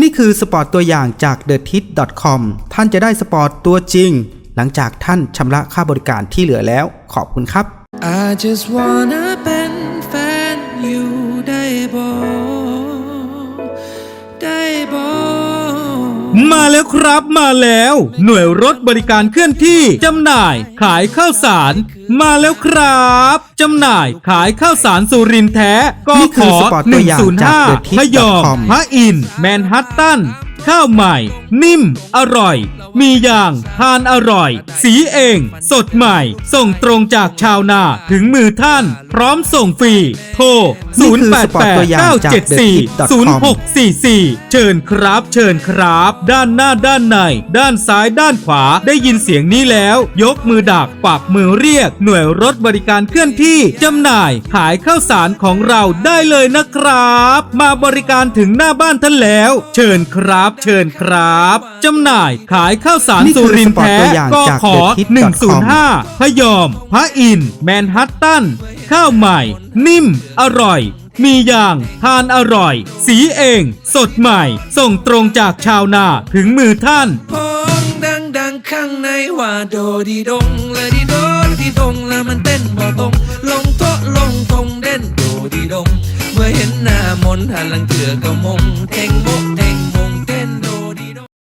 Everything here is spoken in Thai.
นี่คือสปอร์ตตัวอย่างจาก t h e t i t c o m ท่านจะได้สปอร์ตตัวจริง หลังจากท่านชำระค่าบริการที่เหลือแล้ว ขอบคุณครับ I just wanna เป็น มาแล้วครับมาแล้ว หน่วยรถบริการเคลื่อนที่จำหน่ายขายข้าวสาร มาแล้วครับจำหน่ายขายข้าวสารสุรินทร์แท้ก็นี่ขคืออสปอร์ตตัวอย่างจาก The 105 Tip พยอม com พระอินทร์แมนฮัตตัน ข้าวใหม่ นิ่ม อร่อย มีอย่าง ทานอร่อย สีเอง สดใหม่ ส่งตรงจากชาวนาถึงมือท่าน พร้อมส่งฟรี โทร 0899740644 เชิญครับ เชิญครับ ด้านหน้าด้านใน ด้านซ้ายด้านขวาได้ยินเสียงนี้แล้ว ยกมือดักปากมือเรียก หน่วยรถบริการเคลื่อนที่จำหน่าย ขายข้าวสารของเราได้เลยนะครับ มาบริการถึงหน้าบ้านท่านแล้ว เชิญครับับเชิญครับจำหน่ายขายข้าวสารสุรินทร์แท้ก็ขอ 105 พยอม พระอินแมนฮัตตัน ข้าวใหม่ นิ่ม อร่อย มีอย่าง ทานอร่อย สีเอง สดใหม่ ส่งตรงจากชาวนาถึงมือท่านพ้องดังดังข้างในว่าโดดีดงละดีโดดีดงละมันเต้นบ่ตรงลงโตลงทงเด่นโดดีดงเมื่อเห็นหน้ามนหันหลังเถื่อก็มงเทงโมเ